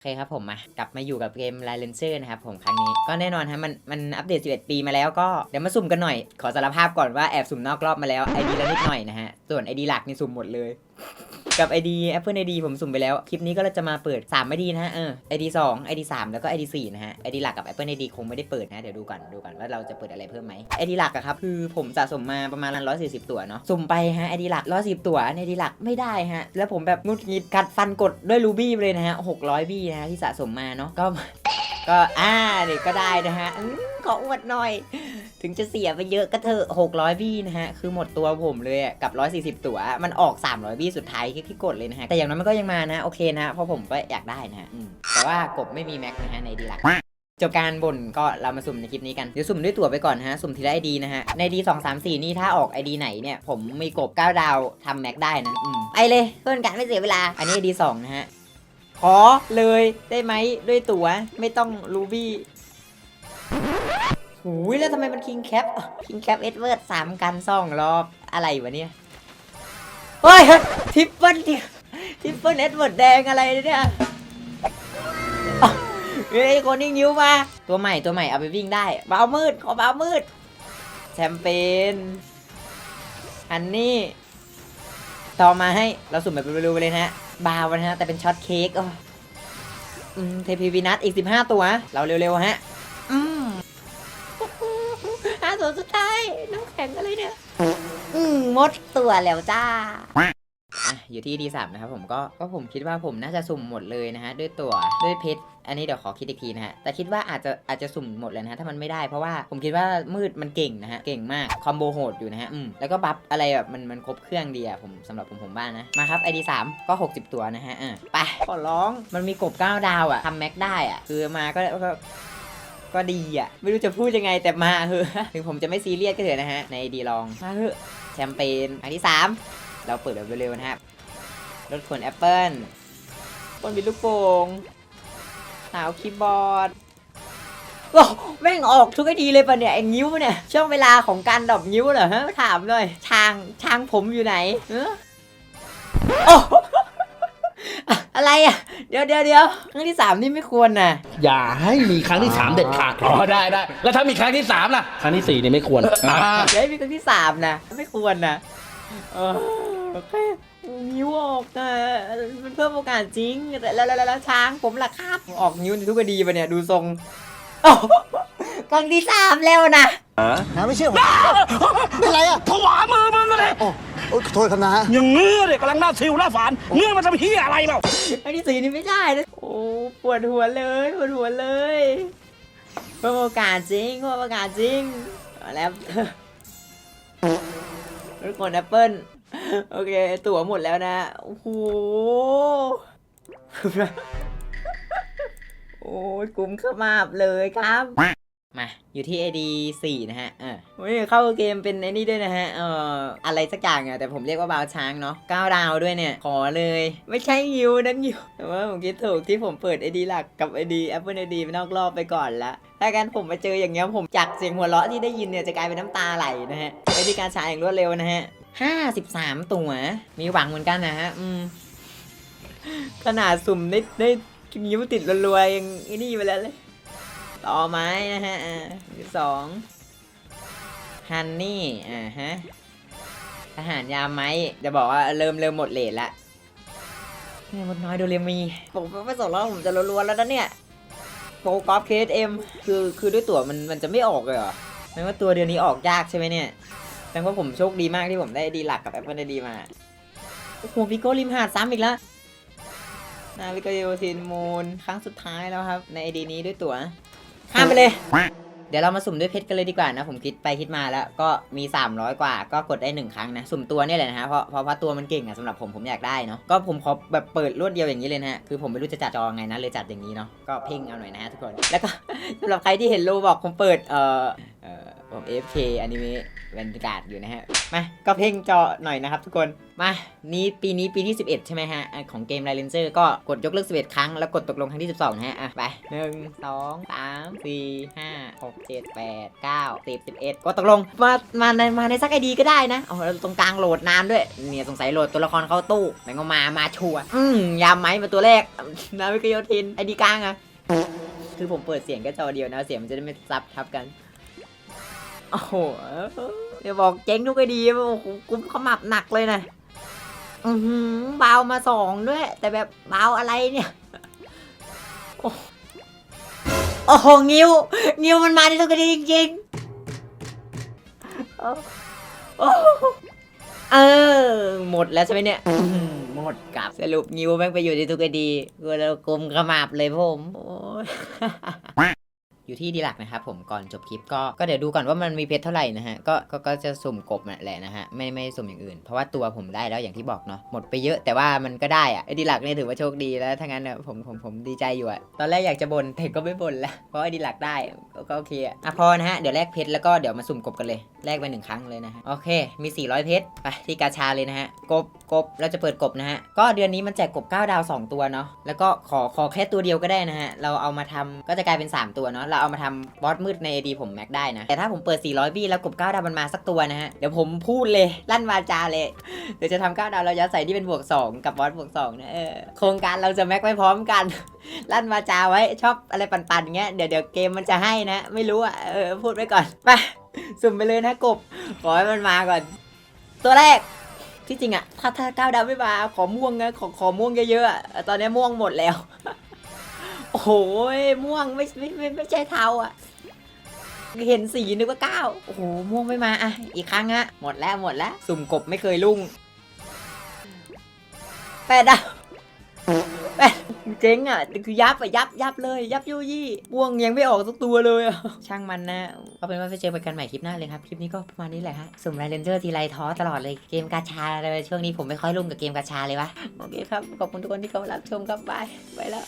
โอเคครับผมมากลับมาอยู่กับเกม l i เลนเซอร์นะครับผมครั้งนี้ก็แน่นอนฮะมันมันอัปเดต 11 ปีมาแล้วก็เดี๋ยวมาสุ่มกันหน่อย ขอสารภาพก่อนว่าแอบสุ่มนอกรอบมาแล้วไอดีละนิดหน่อยนะฮะ ส่วนไอดีหลักนี่สุ่มหมดเลย กับ ID Apple ID ผมสุ่มไปแล้ว คลิปนี้ก็จะมาเปิด 3 ID นะฮะ เออ ID 2 ID 3 แล้วก็ ID 4 นะฮะ ID หลักกับ Apple ID คงไม่ได้เปิดนะ เดี๋ยวดูก่อนดูก่อนว่าเราจะเปิดอะไรเพิ่มไหม ID หลักอะครับ คือผมสะสมมาประมาณ140 ตัวเนาะ สุ่มไปฮะ ID หลัก110 ตัว ID หลักไม่ได้ฮะ แล้วผมแบบงุดหงิดกัดฟันกดด้วยรูบี้เลยนะฮะ600บี้นะฮะที่สะสมมาเนาะ ก็ ก็ อ่าเด็กก็ได้นะฮะขออวดหน่อย ถึงจะเสียไปเยอะก็เถอะ600บี้นะฮะ คือหมดตัวผมเลยอะกับ 140 ตัว มันออก 300บี้สุดท้ายที่ที่กดเลยนะฮะ แต่อย่างนั้นมันก็ยังมานะ โอเคนะ เพราะผมก็อยากได้นะฮะแต่ว่ากบไม่มีแม็กนะฮะ ในดีลักจบการบ่นก็เรามาสุ่มในคลิปนี้กัน เดี๋ยวสุ่มด้วยตั๋วไปก่อนฮะ สุ่มทีละไอดีนะฮะ ในดีสองสามสี่นี่ถ้าออกไอดีไหนเนี่ย ผมมีกบ 9 ดาวทำแม็กได้นะ อืมไปเลยเพื่อนกันไม่เสียเวลา อันนี้ไอดีสองนะฮะขอเลยได้ไหมด้วยตั๋วไม่ต้องรูบี้ หูยแล้วทำไมมันคิงแคปคิงแคปเอ็ดเวิร์ดสามกันสองรอบอะไรวะเนี่ยเฮ้ยทิปเปิลเนี่ยทิปเปิลเอ็ดเวิร์ดแดงอะไรเนี่ยอ้าวเฮ้ยคนนิ่งยิ้วมา ตัวใหม่ตัวใหม่เอาไปวิ่งได้เบามืดขอเบามืดแชมเปญอันนี้ต่อมาให้เราสุ่มแบบเร็วๆไปเลยนะฮะบาวนะฮะแต่เป็นช็อตเค้กอ๋ออืมเทพีวีนัทอีก 15 ตัว เราเร็วๆฮะ ตัวสุดท้าย น้ำแข็งอะไรเนี่ย อืมหมดตัวแล้วจ้า อะอยู่ที่ดีสามนะครับผมก็ก็ผมคิดว่าผมน่าจะสุ่มหมดเลยนะฮะด้วยตัวด้วยเพชรอันนี้เดี๋ยวขอคิดอีกทีนะฮะแต่คิดว่าอาจจะอาจจะสุ่มหมดเลยนะฮะถ้ามันไม่ได้เพราะว่าผมคิดว่ามืดมันเก่งนะฮะเก่งมากคอมโบโหดอยู่นะฮะอืมแล้วก็บัฟอะไรแบบมันมันครบเครื่องดีอะผมสำหรับผมผมบ้านนะมาครับ ID 3ก็ 60 ตัวนะฮะอะไปขอร้องมันมีกบ9ดาวอะทำแม็กได้อะคือมาก็ก็ ก็ดีอะ ไม่รู้จะพูดยังไงแต่มาเถอะถึงผมจะไม่ซีเรียสก็เถอะนะฮะ ในดีลอง มาเถอะแชมเปญอันที่ 3 เราเปิดแบบเร็วๆนะครับรถขนแอปเปิลบนบินลูกโป่งหาวคีย์บอร์ดโอ้แม่งออกทุกไอดีเลยปะเนี่ยไอ้นิ้วเนี่ย ช่วงเวลาของการดอปนิ้วเหรอฮะถามหน่อยช้างช้างผมอยู่ไหนเออโอ้อะอะไรอะ เดี๋ยวเดี๋ยวเดี๋ยวครั้งที่สามนี่ไม่ควรนะอย่าให้มีครั้งที่สามเด็ดขาดอ๋อได้ได้แล้วถ้ามีครั้งที่สามล่ะครั้งที่สี่เนี่ยไม่ควรอ่าอย่าให้มีครั้งที่สามนะไม่ควรนะเออโอเคนิ้วออกนะมันเพิ่มโอกาสจริงแต่แล้วแล้วแล้วแล้วช้างผมล่ะครับออกนิ้วในทุกคดีปะเนี่ยดูทรงโอ้ครั้งที่สามแล้วนะนะไม่เชื่อผมเป็นไรอะผวามือมึงเลย โอ้โอ้ขอโทษครับนะอย่างเงื้อเด็กกำลังหน้าซิวหน้าฝานเงื้อมันจะไปที่อะไรเปล่าครั้งที่สี่นี่ไม่ได้นะโอ้ปวดหัวเลยปวดหัวเลยเพิ่มโอกาสจริงเพิ่มโอกาสจริงเอาแล้วรถกดแอปเปิลโอเค ตั๋วหมดแล้วนะ โอ้โห โอ้ยกลุ่มขมาบเลยครับ มา อยู่ที่ AD 4 นะฮะ เออเข้าเกมเป็นไอ้นี่ด้วยนะฮะ เอ่อ อะไรสักอย่างอะแต่ผมเรียกว่าบาวช้างเนาะ9ดาวด้วยเนี่ย ขอเลย ไม่ใช่ยิวนะยิวแต่ว่าผมคิดถูกที่ผมเปิด AD หลักกับ AD Apple AD ไปนอกรอบไปก่อนละถ้ากันผมมาเจออย่างเงี้ยผมจากเสียงหัวเราะที่ได้ยินเนี่ยจะกลายเป็นน้ำตาไหลนะฮะวิธีการใช้อย่างรวดเร็วนะฮะ53ตัว มีหวังเหมือนกันนะฮะ อืม ขนาดสุ่มได้ได้นิ้วติดรัวๆยังไอ้นี่ไปแล้วเลย ต่อไม้นะฮะอ่าที่สองฮันนี่อ่าฮะทหารยามไม้จะบอกว่าเริ่มเริ่มหมดเลทละเนี่ยมดน้อยโดเรมีผมไม่สนแล้วผมจะรัวๆแล้วนะเนี่ยโปรกอล์ฟเคสเอ็มคือคือด้วยตั๋วมันมันจะไม่ออกเลยเหรอแปลว่าตัวเดียวนี้ออกยากใช่ไหมเนี่ยแปลว่าผมโชคดีมากที่ผมได้ดีหลักกับ Apple ได้ดีมาโอ้โหพิโก้ริมหาดซ้ำอีกแล้วนาวิกโยทินมูลครั้งสุดท้ายแล้วครับ ในไอดีนี้ด้วยตั๋ว ข้ามไปเลย เดี๋ยวเรามาสุ่มด้วยเพชรกันเลยดีกว่านะ ผมคิดไปคิดมาแล้วก็มี 300 กว่า ก็กดได้หนึ่งครั้งนะ สุ่มตัวนี่แหละนะฮะเพราะเพราะว่าตัวมันเก่งอะสำหรับผมผมอยากได้เนาะก็ผมขอแบบเปิดรวดเดียวอย่างนี้เลยนะฮะคือผมไม่รู้จะจัดจองไงนะเลยจัดอย่างนี้เนาะก็เพ่งเอาหน่อยนะฮะทุกคนแล้วก็สำหรับใครที่เห็นโลบอกผมเปิดเอ่อ ผม AFK อนิเมะแวนกาดอยู่นะฮะ มาก็เพ่งจอหน่อยนะครับทุกคน มานี้ปีนี้ปีที่ 11 ใช่ไหมฮะอะของเกมไรเลนเจอร์ก็กดยกเลิก 11 ครั้ง แล้วกดตกลงครั้งที่ 12นะฮะ อะ ไป 1 2 3 4 5 6 7 8 9 10 11กดตกลง มา มาในมาในซักไอดีก็ได้นะโอ้โหแล้วตรงกลางโหลดนานด้วย เนี่ยสงสัยโหลดตัวละครเข้าตู้แต่ก็มา มาชัวร์อืมยามไหมมาตัวแรก นาวิกโยธินไอดีกลางอะคือผมเปิดเสียงแค่จอเดียวนะเสียงมันจะได้ไม่ซับทับกัน โอ้โหเดี๋ยวบอกเจ๊งทุกไอดีโอ้โหกุมขมับหนักเลยนะอือหือเบามาสองด้วย แต่แบบเบาอะไรเนี่ย โอ้โห งิ้วงิ้วมันมาที่ทุกไอดีจริงๆเออ หมดแล้วใช่ไหมเนี่ยหมดกับสรุปงิ้วแม่งไปอยู่ที่ทุกไอดีกูแล้วกุมขมับเลยผมโอ้ อยู่ที่ดีลักนะครับผมก่อนจบคลิปก็ก็เดี๋ยวดูก่อนว่ามันมีเพชรเท่าไหร่นะฮะก็ก็ก็จะสุ่มกบนั่นแหละนะฮะไม่ไม่สุ่มอย่างอื่น เพราะว่าตัวผมได้แล้วอย่างที่บอกเนาะหมดไปเยอะแต่ว่ามันก็ได้อะไอ้ดีลักเนี่ยถือว่าโชคดีแล้วถ้างั้นเนี่ยผมผมผมดีใจอยู่อะตอนแรกอยากจะบ่นแต่ก็ไม่บ่นละเพราะไอ้ดีลักได้ก็โอเคอะอะพอนะฮะเดี๋ยวแลกเพชรแล้วก็เดี๋ยวมาสุ่มกบกันเลยแลกไปหนึ่งครั้งเลยนะฮะโอเคมี 400 เพชรไปที่กาชาเลยนะฮะกบกบเราจะเปิดกบนะฮะก็เดือนนี้มันแจกกบ 9 ดาวสองตัวเนาะแล้วก็ขอขอแค่ตัวเดียวก็ได้นะฮะเราเอามาทำก็จะกลายเป็นสามตัวเนาะเราเอามาทำบอสมืดใน AD ผมแม็กได้นะ แต่ถ้าผมเปิด 400บี้แล้วกบ9ดาวมันมาสักตัวนะฮะ เดี๋ยวผมพูดเลย ลั่นวาจาเลย เดี๋ยวจะทำ9ดาวเรายัดใส่ที่เป็นบวก 2 กับบอสบวก2นะเออโครงการเราจะแม็กไปพร้อมกัน ลั่นวาจาไว้ชอบอะไรปั่นๆเงี้ยเดี๋ยวเดี๋ยวเกมมันจะให้นะ ไม่รู้อะเออพูดไว้ก่อนไปสุ่มไปเลยนะกบขอให้มันมาก่อน ตัวแรกที่จริงอะถ้าถ้าก้าวดาวไม่มาขอม่วงนะขอขอม่วงเยอะๆอะตอนนี้ม่วงหมดแล้ว โอ้โหม่วงไม่ไม่ไม่ไม่ใช่เทาอะ เห็นสีนึกว่าเก้าโอ้โหม่วงไม่มาอะอีกครั้งอะหมดแล้วหมดแล้วสุ่มกบไม่เคยลุ่งแปดดาว เจ๊งอะคือยับอะยับยับเลยยับยุยี่บ่วงยังไม่ออกสักตัวเลยอะช่างมันนะก็เป็นว่าไปเจอกันใหม่คลิปหน้าเลยครับ คลิปนี้ก็ประมาณนี้แหละฮะสุ่มไรเลนเจอร์ทีไรท้อตลอดเลยเกมกาชาเลยช่วงนี้ผมไม่ค่อยรุ่มกับเกมกาชาเลยวะโอเคครับขอบคุณทุกคนที่เข้ามารับชมครับบายไปแล้ว